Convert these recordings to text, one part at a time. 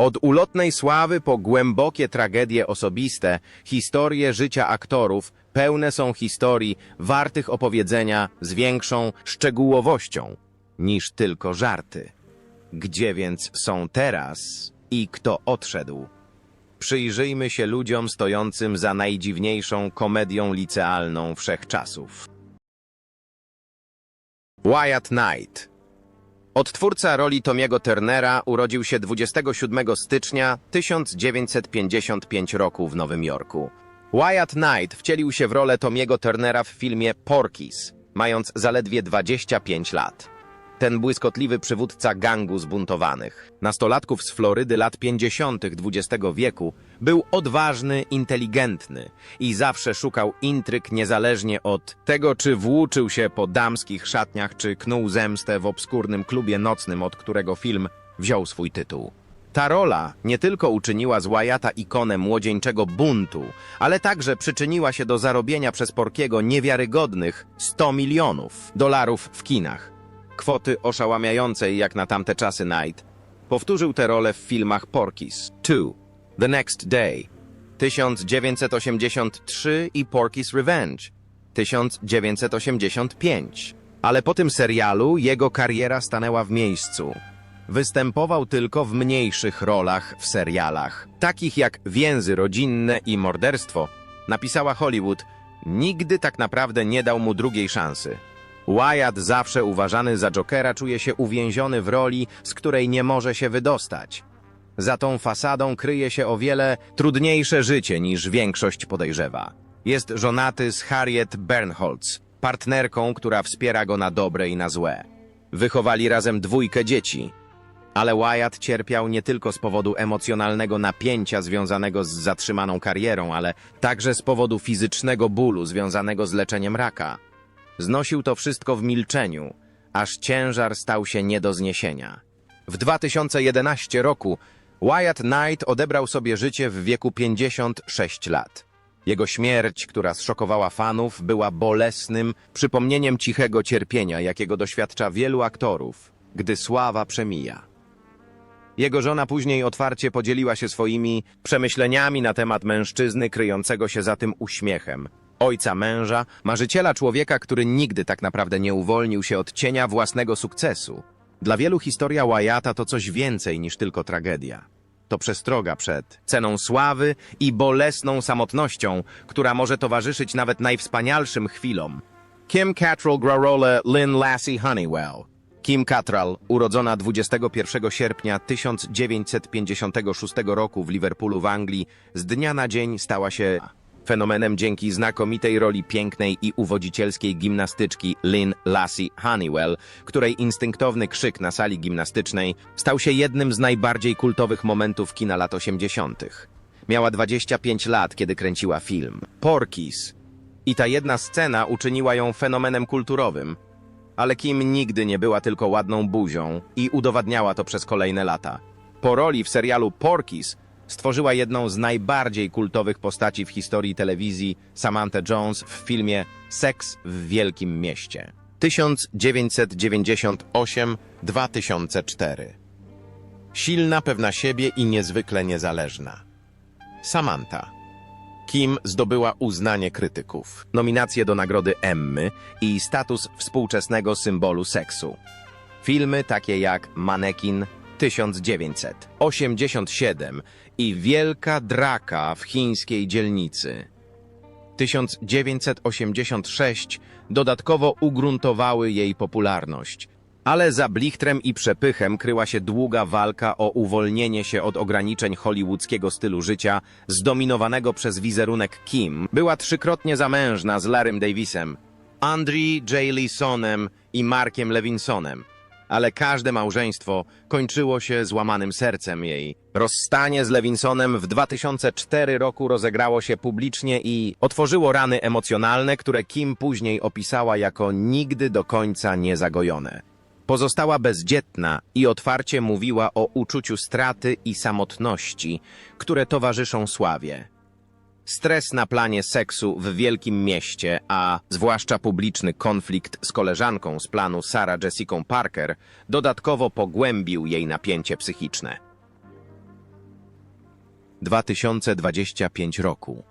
Od ulotnej sławy po głębokie tragedie osobiste, historie życia aktorów pełne są historii wartych opowiedzenia z większą szczegółowością niż tylko żarty. Gdzie więc są teraz i kto odszedł? Przyjrzyjmy się ludziom stojącym za najdziwniejszą komedią licealną wszechczasów. Wyatt Knight Odtwórca roli Tomiego Turnera urodził się 27 stycznia 1955 roku w Nowym Jorku. Wyatt Knight wcielił się w rolę Tomiego Turnera w filmie Porky's, mając zaledwie 25 lat. Ten błyskotliwy przywódca gangu zbuntowanych, nastolatków z Florydy lat 50. XX wieku, był odważny, inteligentny i zawsze szukał intryg niezależnie od tego, czy włóczył się po damskich szatniach, czy knuł zemstę w obskurnym klubie nocnym, od którego film wziął swój tytuł. Ta rola nie tylko uczyniła z Wyatta ikonę młodzieńczego buntu, ale także przyczyniła się do zarobienia przez Porkiego niewiarygodnych 100 milionów dolarów w kinach. Kwoty oszałamiającej jak na tamte czasy Knight. Powtórzył tę rolę w filmach Porky's 2, The Next Day, 1983 i Porky's Revenge, 1985. Ale po tym serialu jego kariera stanęła w miejscu. Występował tylko w mniejszych rolach w serialach, takich jak Więzy rodzinne i Morderstwo. Napisała Hollywood, nigdy tak naprawdę nie dał mu drugiej szansy. Wyatt, zawsze uważany za Jokera, czuje się uwięziony w roli, z której nie może się wydostać. Za tą fasadą kryje się o wiele trudniejsze życie niż większość podejrzewa. Jest żonaty z Harriet Bernholtz, partnerką, która wspiera go na dobre i na złe. Wychowali razem dwójkę dzieci. Ale Wyatt cierpiał nie tylko z powodu emocjonalnego napięcia związanego z zatrzymaną karierą, ale także z powodu fizycznego bólu związanego z leczeniem raka. Znosił to wszystko w milczeniu, aż ciężar stał się nie do zniesienia. W 2011 roku Wyatt Knight odebrał sobie życie w wieku 56 lat. Jego śmierć, która zszokowała fanów, była bolesnym przypomnieniem cichego cierpienia, jakiego doświadcza wielu aktorów, gdy sława przemija. Jego żona później otwarcie podzieliła się swoimi przemyśleniami na temat mężczyzny kryjącego się za tym uśmiechem. Ojca męża, marzyciela człowieka, który nigdy tak naprawdę nie uwolnił się od cienia własnego sukcesu. Dla wielu historia Wyatta to coś więcej niż tylko tragedia. To przestroga przed ceną sławy i bolesną samotnością, która może towarzyszyć nawet najwspanialszym chwilom. Kim Cattrall gra rolę Lynn Lassie Honeywell. Kim Cattrall, urodzona 21 sierpnia 1956 roku w Liverpoolu w Anglii, z dnia na dzień stała się fenomenem dzięki znakomitej roli pięknej i uwodzicielskiej gimnastyczki Lynn Lassie Honeywell, której instynktowny krzyk na sali gimnastycznej stał się jednym z najbardziej kultowych momentów kina lat 80. Miała 25 lat, kiedy kręciła film Porky's i ta jedna scena uczyniła ją fenomenem kulturowym. Ale Kim nigdy nie była tylko ładną buzią i udowadniała to przez kolejne lata. Po roli w serialu Porky's stworzyła jedną z najbardziej kultowych postaci w historii telewizji Samantha Jones w filmie Seks w Wielkim Mieście. 1998-2004 Silna, pewna siebie i niezwykle niezależna. Samantha Kim zdobyła uznanie krytyków, nominację do nagrody Emmy i status współczesnego symbolu seksu. Filmy takie jak Manekin 1987 i Wielka Draka w chińskiej dzielnicy 1986 dodatkowo ugruntowały jej popularność. Ale za blichtrem i przepychem kryła się długa walka o uwolnienie się od ograniczeń hollywoodzkiego stylu życia, zdominowanego przez wizerunek Kim. Była trzykrotnie zamężna z Larrym Davisem, Andrii J. Leesonem i Markiem Levinsonem. Ale każde małżeństwo kończyło się złamanym sercem jej. Rozstanie z Levinsonem w 2004 roku rozegrało się publicznie i otworzyło rany emocjonalne, które Kim później opisała jako nigdy do końca niezagojone. Pozostała bezdzietna i otwarcie mówiła o uczuciu straty i samotności, które towarzyszą sławie. Stres na planie seksu w wielkim mieście, a zwłaszcza publiczny konflikt z koleżanką z planu Sarah Jessica Parker, dodatkowo pogłębił jej napięcie psychiczne. 2025 roku.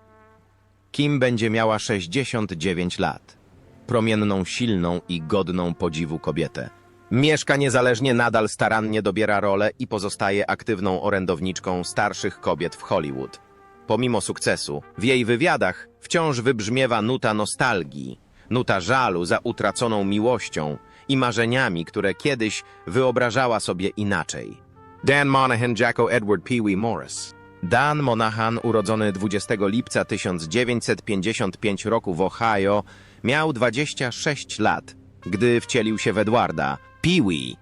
Kim będzie miała 69 lat. Promienną, silną i godną podziwu kobietę. Mieszka niezależnie, nadal starannie dobiera rolę i pozostaje aktywną orędowniczką starszych kobiet w Hollywood. Pomimo sukcesu, w jej wywiadach wciąż wybrzmiewa nuta nostalgii, nuta żalu za utraconą miłością i marzeniami, które kiedyś wyobrażała sobie inaczej. Dan Monahan, Jacko Edward Pee Wee Morris. Dan Monahan, urodzony 20 lipca 1955 roku w Ohio, miał 26 lat, gdy wcielił się w Edwarda, Pee Wee.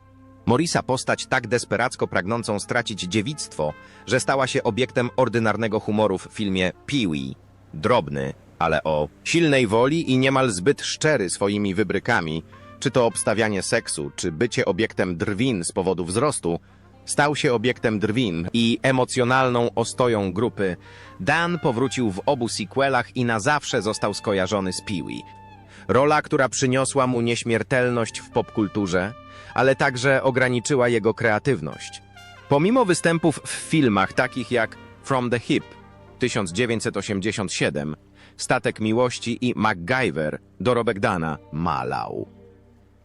Morisa postać tak desperacko pragnącą stracić dziewictwo, że stała się obiektem ordynarnego humoru w filmie Pee Wee. Drobny, ale o silnej woli i niemal zbyt szczery swoimi wybrykami, czy to obstawianie seksu, czy bycie obiektem drwin z powodu wzrostu, stał się obiektem drwin i emocjonalną ostoją grupy. Dan powrócił w obu sequelach i na zawsze został skojarzony z Pee-wee. Rola, która przyniosła mu nieśmiertelność w popkulturze, ale także ograniczyła jego kreatywność. Pomimo występów w filmach takich jak From the Hip 1987, Statek Miłości i MacGyver dorobek Dana malał.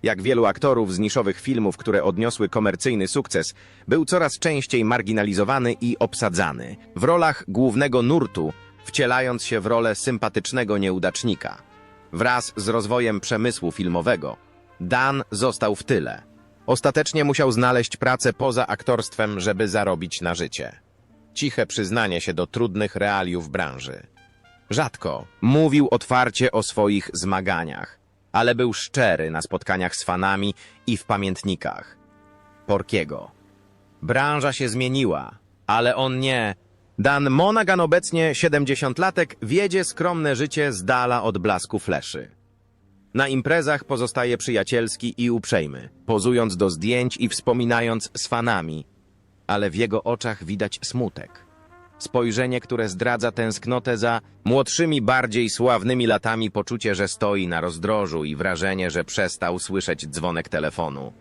Jak wielu aktorów z niszowych filmów, które odniosły komercyjny sukces, był coraz częściej marginalizowany i obsadzany w rolach głównego nurtu, wcielając się w rolę sympatycznego nieudacznika. Wraz z rozwojem przemysłu filmowego, Dan został w tyle. Ostatecznie musiał znaleźć pracę poza aktorstwem, żeby zarobić na życie. Ciche przyznanie się do trudnych realiów branży. Rzadko mówił otwarcie o swoich zmaganiach, ale był szczery na spotkaniach z fanami i w pamiętnikach. Porkiego. Branża się zmieniła, ale on nie. Dan Monaghan obecnie 70-latek wiedzie skromne życie z dala od blasku fleszy. Na imprezach pozostaje przyjacielski i uprzejmy, pozując do zdjęć i wspominając z fanami, ale w jego oczach widać smutek. Spojrzenie, które zdradza tęsknotę za młodszymi, bardziej sławnymi latami, poczucie, że stoi na rozdrożu i wrażenie, że przestał słyszeć dzwonek telefonu.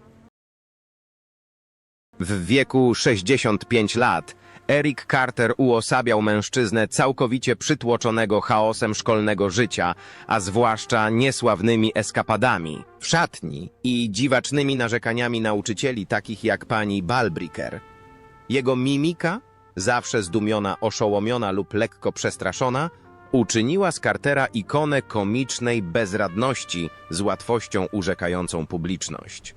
W wieku 65 lat Eric Carter uosabiał mężczyznę całkowicie przytłoczonego chaosem szkolnego życia, a zwłaszcza niesławnymi eskapadami w szatni i dziwacznymi narzekaniami nauczycieli takich jak pani Balbricker. Jego mimika, zawsze zdumiona, oszołomiona lub lekko przestraszona, uczyniła z Cartera ikonę komicznej bezradności z łatwością urzekającą publiczność.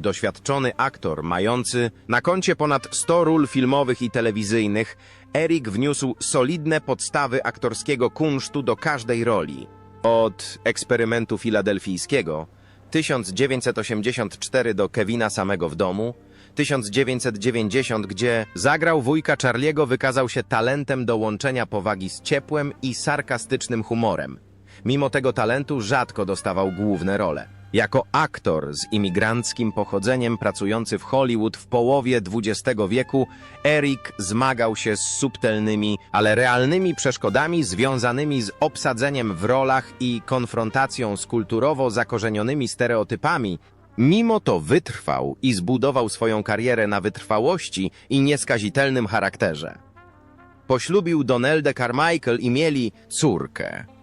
Doświadczony aktor, mający na koncie ponad 100 ról filmowych i telewizyjnych, Eric wniósł solidne podstawy aktorskiego kunsztu do każdej roli. Od eksperymentu filadelfijskiego 1984 do Kevina samego w domu, 1990, gdzie zagrał wujka Charliego, wykazał się talentem do łączenia powagi z ciepłem i sarkastycznym humorem. Mimo tego talentu rzadko dostawał główne role. Jako aktor z imigranckim pochodzeniem pracujący w Hollywood w połowie XX wieku, Eric zmagał się z subtelnymi, ale realnymi przeszkodami związanymi z obsadzeniem w rolach i konfrontacją z kulturowo zakorzenionymi stereotypami. Mimo to wytrwał i zbudował swoją karierę na wytrwałości i nieskazitelnym charakterze. Poślubił Doneldę Carmichael i mieli córkę.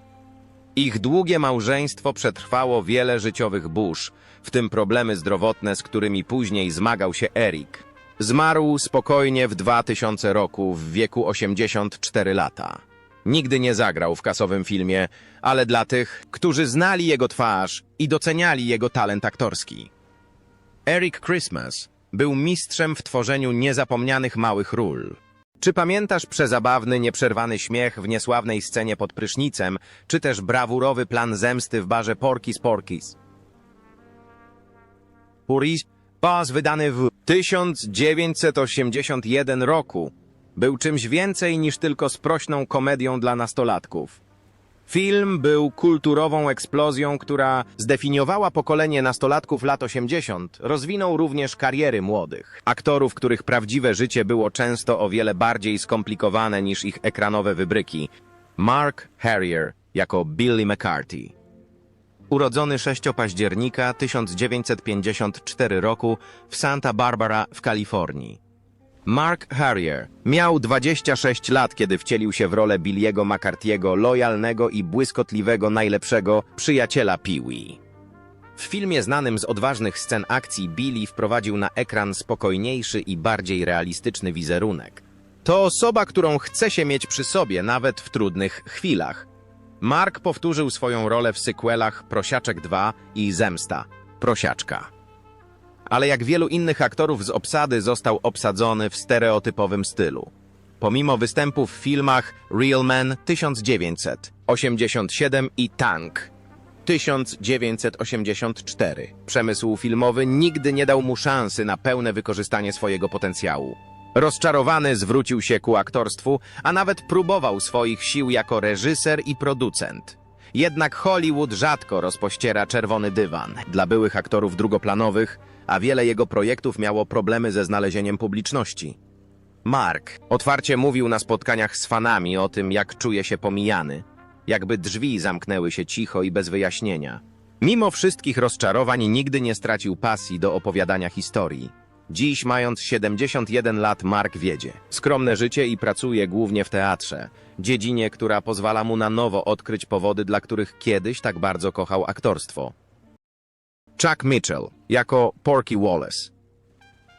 Ich długie małżeństwo przetrwało wiele życiowych burz, w tym problemy zdrowotne, z którymi później zmagał się Eric. Zmarł spokojnie w 2000 roku w wieku 84 lata. Nigdy nie zagrał w kasowym filmie, ale dla tych, którzy znali jego twarz i doceniali jego talent aktorski. Eric Christmas był mistrzem w tworzeniu niezapomnianych małych ról. Czy pamiętasz przezabawny, nieprzerwany śmiech w niesławnej scenie pod prysznicem, czy też brawurowy plan zemsty w barze Porkis Porkis? Puris Pas wydany w 1981 roku był czymś więcej niż tylko sprośną komedią dla nastolatków. Film był kulturową eksplozją, która zdefiniowała pokolenie nastolatków lat 80, rozwinął również kariery młodych. Aktorów, których prawdziwe życie było często o wiele bardziej skomplikowane niż ich ekranowe wybryki. Mark Harrier jako Billy McCarthy. Urodzony 6 października 1954 roku w Santa Barbara w Kalifornii. Mark Harrier miał 26 lat, kiedy wcielił się w rolę Billiego McCarthy'ego, lojalnego i błyskotliwego najlepszego przyjaciela Pee-wee. W filmie znanym z odważnych scen akcji Billy wprowadził na ekran spokojniejszy i bardziej realistyczny wizerunek. To osoba, którą chce się mieć przy sobie nawet w trudnych chwilach. Mark powtórzył swoją rolę w sequelach Prosiaczek 2 i Zemsta – Prosiaczka. Ale jak wielu innych aktorów z obsady został obsadzony w stereotypowym stylu. Pomimo występów w filmach Real Men 1987 i Tank 1984. Przemysł filmowy nigdy nie dał mu szansy na pełne wykorzystanie swojego potencjału. Rozczarowany zwrócił się ku aktorstwu, a nawet próbował swoich sił jako reżyser i producent. Jednak Hollywood rzadko rozpościera czerwony dywan dla byłych aktorów drugoplanowych, a wiele jego projektów miało problemy ze znalezieniem publiczności. Mark otwarcie mówił na spotkaniach z fanami o tym, jak czuje się pomijany, jakby drzwi zamknęły się cicho i bez wyjaśnienia. Mimo wszystkich rozczarowań nigdy nie stracił pasji do opowiadania historii. Dziś, mając 71 lat, Mark wiedzie. Skromne życie i pracuje głównie w teatrze, dziedzinie, która pozwala mu na nowo odkryć powody, dla których kiedyś tak bardzo kochał aktorstwo. Chuck Mitchell jako Porky Wallace.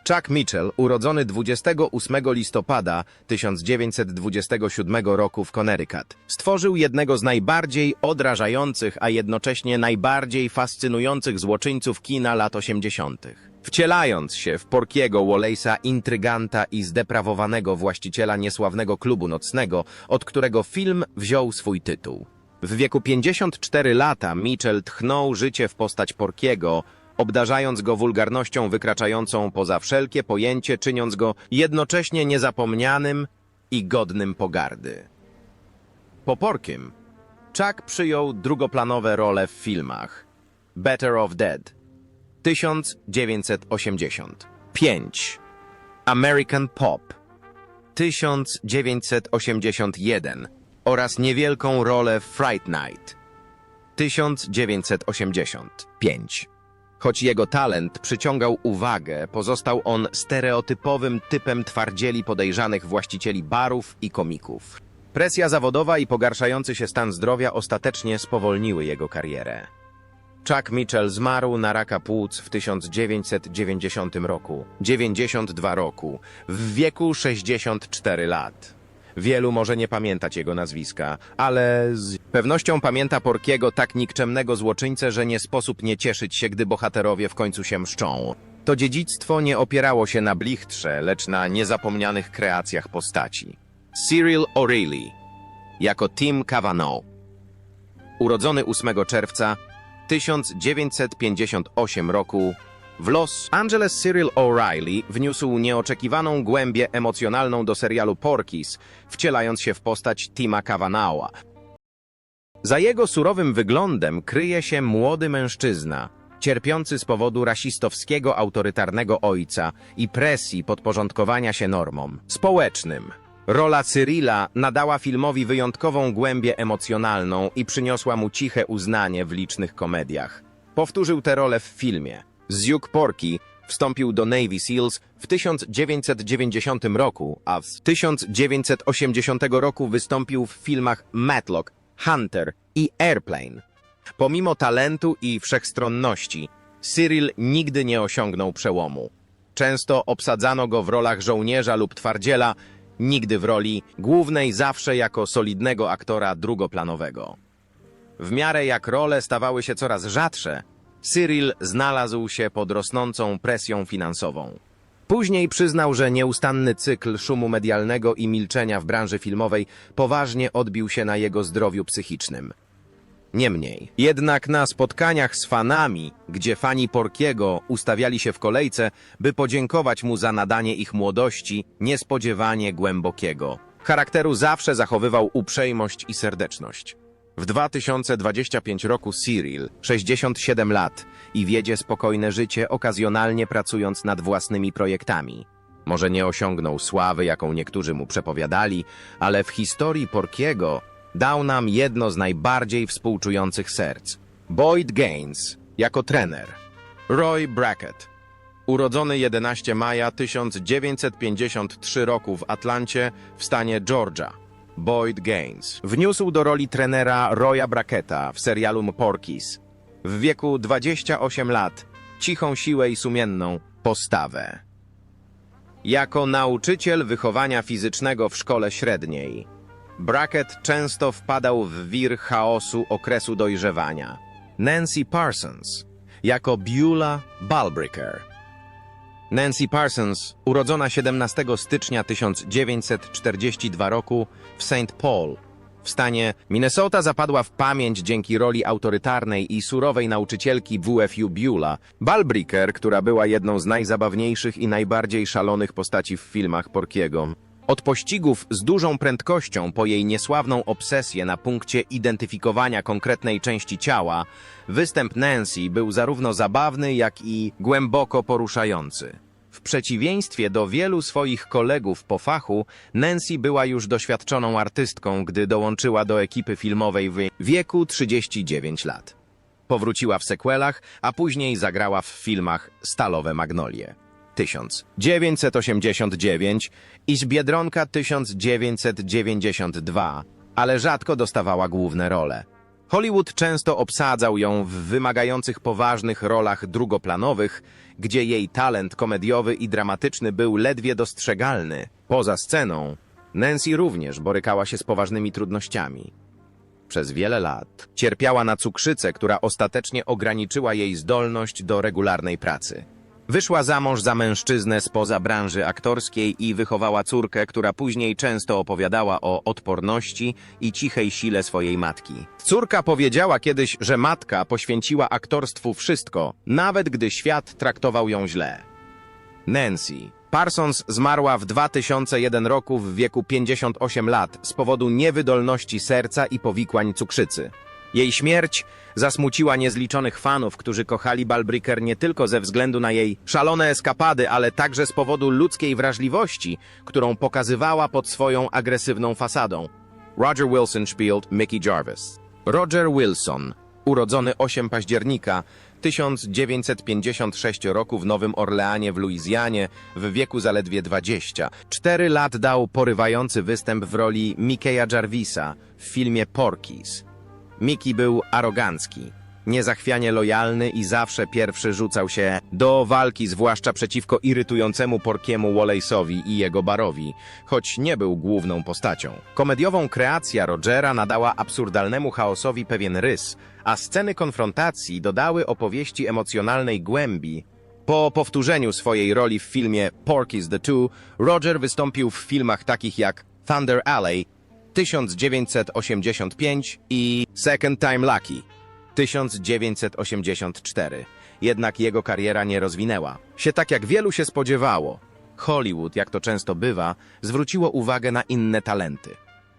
Chuck Mitchell, urodzony 28 listopada 1927 roku w Connecticut, stworzył jednego z najbardziej odrażających, a jednocześnie najbardziej fascynujących złoczyńców kina lat 80. Wcielając się w Porkiego Wallace'a, intryganta i zdeprawowanego właściciela niesławnego klubu nocnego, od którego film wziął swój tytuł. W wieku 54 lata Mitchell tchnął życie w postać Porkiego, obdarzając go wulgarnością wykraczającą poza wszelkie pojęcie, czyniąc go jednocześnie niezapomnianym i godnym pogardy. Po Porkim, Chuck przyjął drugoplanowe role w filmach. Better of Dead 1985, American Pop 1981 oraz niewielką rolę w Fright Night 1985. Choć jego talent przyciągał uwagę, pozostał on stereotypowym typem twardzieli podejrzanych właścicieli barów i komików. Presja zawodowa i pogarszający się stan zdrowia ostatecznie spowolniły jego karierę. Chuck Mitchell zmarł na raka płuc w 1990 roku, 92 roku, w wieku 64 lat. Wielu może nie pamiętać jego nazwiska, ale z pewnością pamięta Porkiego tak nikczemnego złoczyńcę, że nie sposób nie cieszyć się, gdy bohaterowie w końcu się mszczą. To dziedzictwo nie opierało się na blichtrze, lecz na niezapomnianych kreacjach postaci. Cyril O'Reilly jako Tim Cavanaugh. Urodzony 8 czerwca 1958 roku w Los Angeles Cyril O'Reilly wniósł nieoczekiwaną głębię emocjonalną do serialu Porky's, wcielając się w postać Tima Cavanagha. Za jego surowym wyglądem kryje się młody mężczyzna, cierpiący z powodu rasistowskiego autorytarnego ojca i presji podporządkowania się normom społecznym. Rola Cyrila nadała filmowi wyjątkową głębię emocjonalną i przyniosła mu ciche uznanie w licznych komediach. Powtórzył tę rolę w filmie. Zjuk Porky wstąpił do Navy SEALs w 1990 roku, a w 1980 roku wystąpił w filmach Matlock, Hunter i Airplane. Pomimo talentu i wszechstronności, Cyril nigdy nie osiągnął przełomu. Często obsadzano go w rolach żołnierza lub twardziela, nigdy w roli głównej, zawsze jako solidnego aktora drugoplanowego. W miarę jak role stawały się coraz rzadsze, Cyril znalazł się pod rosnącą presją finansową. Później przyznał, że nieustanny cykl szumu medialnego i milczenia w branży filmowej poważnie odbił się na jego zdrowiu psychicznym. Niemniej, jednak na spotkaniach z fanami, gdzie fani Porkiego ustawiali się w kolejce, by podziękować mu za nadanie ich młodości, niespodziewanie głębokiego. Charakteru zawsze zachowywał uprzejmość i serdeczność. W 2025 roku Cyril, 67 lat i wiedzie spokojne życie, okazjonalnie pracując nad własnymi projektami. Może nie osiągnął sławy, jaką niektórzy mu przepowiadali, ale w historii Porkiego dał nam jedno z najbardziej współczujących serc. Boyd Gaines jako trener, Roy Brackett Urodzony 11 maja 1953 roku w Atlancie w stanie Georgia. Boyd Gaines wniósł do roli trenera Roya Bracketta w serialu Porky's. W wieku 28 lat cichą siłę i sumienną postawę. Jako nauczyciel wychowania fizycznego w szkole średniej, Brackett często wpadał w wir chaosu okresu dojrzewania. Nancy Parsons jako Beulah Balbricker. Nancy Parsons, urodzona 17 stycznia 1942 roku w St. Paul, w stanie Minnesota zapadła w pamięć dzięki roli autorytarnej i surowej nauczycielki WFU Beulah, Balbricker, która była jedną z najzabawniejszych i najbardziej szalonych postaci w filmach Porkiego. Od pościgów z dużą prędkością po jej niesławną obsesję na punkcie identyfikowania konkretnej części ciała, występ Nancy był zarówno zabawny, jak i głęboko poruszający. W przeciwieństwie do wielu swoich kolegów po fachu, Nancy była już doświadczoną artystką, gdy dołączyła do ekipy filmowej w wieku 39 lat. Powróciła w sequelach, a później zagrała w filmach Stalowe Magnolie 1989 i z Biedronka 1992, ale rzadko dostawała główne role. Hollywood często obsadzał ją w wymagających poważnych rolach drugoplanowych, gdzie jej talent komediowy i dramatyczny był ledwie dostrzegalny. Poza sceną, Nancy również borykała się z poważnymi trudnościami. Przez wiele lat cierpiała na cukrzycę, która ostatecznie ograniczyła jej zdolność do regularnej pracy. Wyszła za mąż za mężczyznę spoza branży aktorskiej i wychowała córkę, która później często opowiadała o odporności i cichej sile swojej matki. Córka powiedziała kiedyś, że matka poświęciła aktorstwu wszystko, nawet gdy świat traktował ją źle. Nancy. Parsons zmarła w 2001 roku w wieku 58 lat z powodu niewydolności serca i powikłań cukrzycy. Jej śmierć zasmuciła niezliczonych fanów, którzy kochali Balbricker nie tylko ze względu na jej szalone eskapady, ale także z powodu ludzkiej wrażliwości, którą pokazywała pod swoją agresywną fasadą. Roger Wilson spielt Mickey Jarvis. Roger Wilson, urodzony 8 października 1956 roku w Nowym Orleanie w Luizjanie w wieku zaledwie 20. Cztery lat dał porywający występ w roli Mickeya Jarvisa w filmie Porky's. Mickey był arogancki, niezachwianie lojalny i zawsze pierwszy rzucał się do walki, zwłaszcza przeciwko irytującemu Porkiemu Wallace'owi i jego barowi, choć nie był główną postacią. Komediową kreacja Rogera nadała absurdalnemu chaosowi pewien rys, a sceny konfrontacji dodały opowieści emocjonalnej głębi. Po powtórzeniu swojej roli w filmie Porky's the Two, Roger wystąpił w filmach takich jak Thunder Alley 1985 i Second Time Lucky 1984. Jednak jego kariera nie rozwinęła się tak, jak wielu się spodziewało. Hollywood, jak to często bywa, zwróciło uwagę na inne talenty.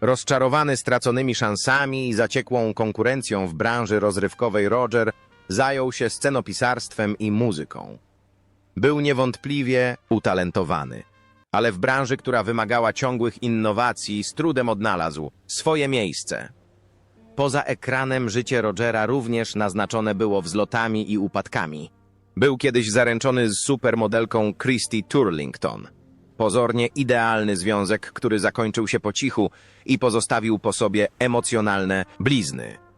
Rozczarowany straconymi szansami i zaciekłą konkurencją w branży rozrywkowej Roger zajął się scenopisarstwem i muzyką. Był niewątpliwie utalentowany ale w branży, która wymagała ciągłych innowacji, z trudem odnalazł swoje miejsce. Poza ekranem życie Rogera również naznaczone było wzlotami i upadkami. Był kiedyś zaręczony z supermodelką Christy Turlington. Pozornie idealny związek, który zakończył się po cichu i pozostawił po sobie emocjonalne blizny.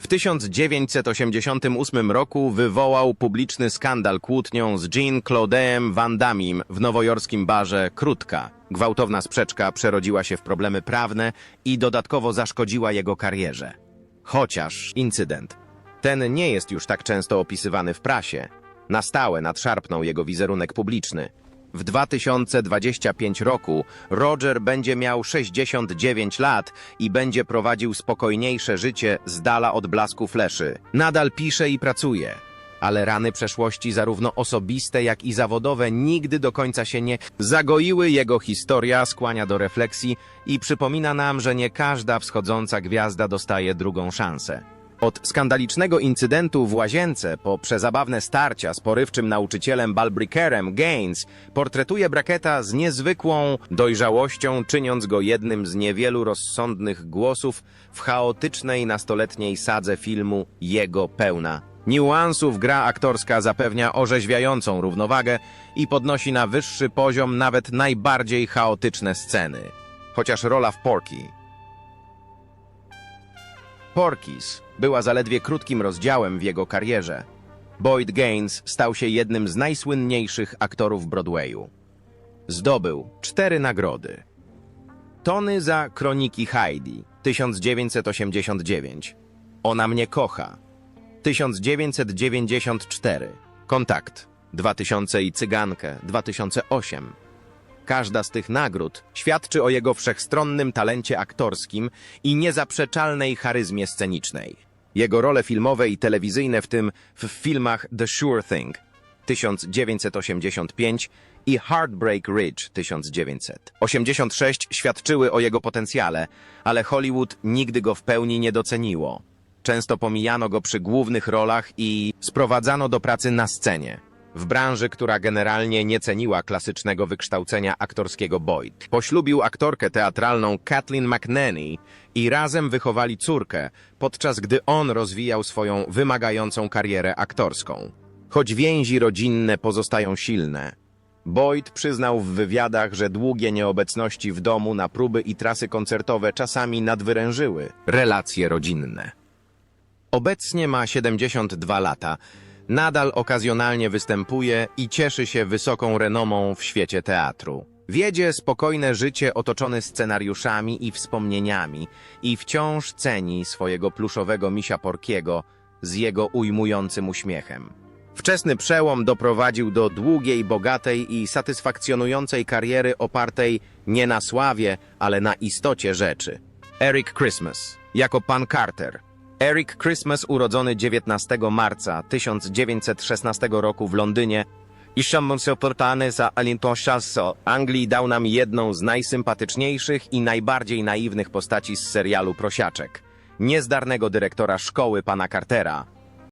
W 1988 roku wywołał publiczny skandal kłótnią z Jean Claude'em Van Dammim w nowojorskim barze Krótka. Gwałtowna sprzeczka przerodziła się w problemy prawne i dodatkowo zaszkodziła jego karierze. Chociaż incydent ten nie jest już tak często opisywany w prasie. Na stałe nadszarpnął jego wizerunek publiczny. W 2025 roku Roger będzie miał 69 lat i będzie prowadził spokojniejsze życie z dala od blasku fleszy. Nadal pisze i pracuje, ale rany przeszłości zarówno osobiste, jak i zawodowe nigdy do końca się nie zagoiły. Jego historia skłania do refleksji i przypomina nam, że nie każda wschodząca gwiazda dostaje drugą szansę. Od skandalicznego incydentu w łazience po przezabawne starcia z porywczym nauczycielem Balbrickerem Gaines portretuje Bracketta z niezwykłą dojrzałością, czyniąc go jednym z niewielu rozsądnych głosów w chaotycznej nastoletniej sadze filmu Jego pełna Niuansów gra aktorska zapewnia orzeźwiającą równowagę i podnosi na wyższy poziom nawet najbardziej chaotyczne sceny. Chociaż rola w Porky Porkis była zaledwie krótkim rozdziałem w jego karierze. Boyd Gaines stał się jednym z najsłynniejszych aktorów Broadwayu. Zdobył cztery nagrody. Tony za Kroniki Heidi 1989. Ona mnie kocha 1994. Kontakt 2000 i Cygankę 2008. Każda z tych nagród świadczy o jego wszechstronnym talencie aktorskim i niezaprzeczalnej charyzmie scenicznej. Jego role filmowe i telewizyjne, w tym w filmach The Sure Thing 1985 i Heartbreak Ridge 1986 świadczyły o jego potencjale, ale Hollywood nigdy go w pełni nie doceniło. Często pomijano go przy głównych rolach i sprowadzano do pracy na scenie. W branży, która generalnie nie ceniła klasycznego wykształcenia aktorskiego Boyd. Poślubił aktorkę teatralną Kathleen McNanny i razem wychowali córkę, podczas gdy on rozwijał swoją wymagającą karierę aktorską. Choć więzi rodzinne pozostają silne, Boyd przyznał w wywiadach, że długie nieobecności w domu na próby i trasy koncertowe czasami nadwyrężyły relacje rodzinne. Obecnie ma 72 lata, nadal okazjonalnie występuje i cieszy się wysoką renomą w świecie teatru. Wiedzie spokojne życie otoczone scenariuszami i wspomnieniami i wciąż ceni swojego pluszowego misia Porkiego z jego ujmującym uśmiechem. Wczesny przełom doprowadził do długiej, bogatej i satysfakcjonującej kariery opartej nie na sławie, ale na istocie rzeczy. Eric Christmas jako pan Carter. Eric Christmas urodzony 19 marca 1916 roku w Londynie i portany za Alinton Chasso Anglii dał nam jedną z najsympatyczniejszych i najbardziej naiwnych postaci z serialu Prosiaczek. Niezdarnego dyrektora szkoły pana Cartera,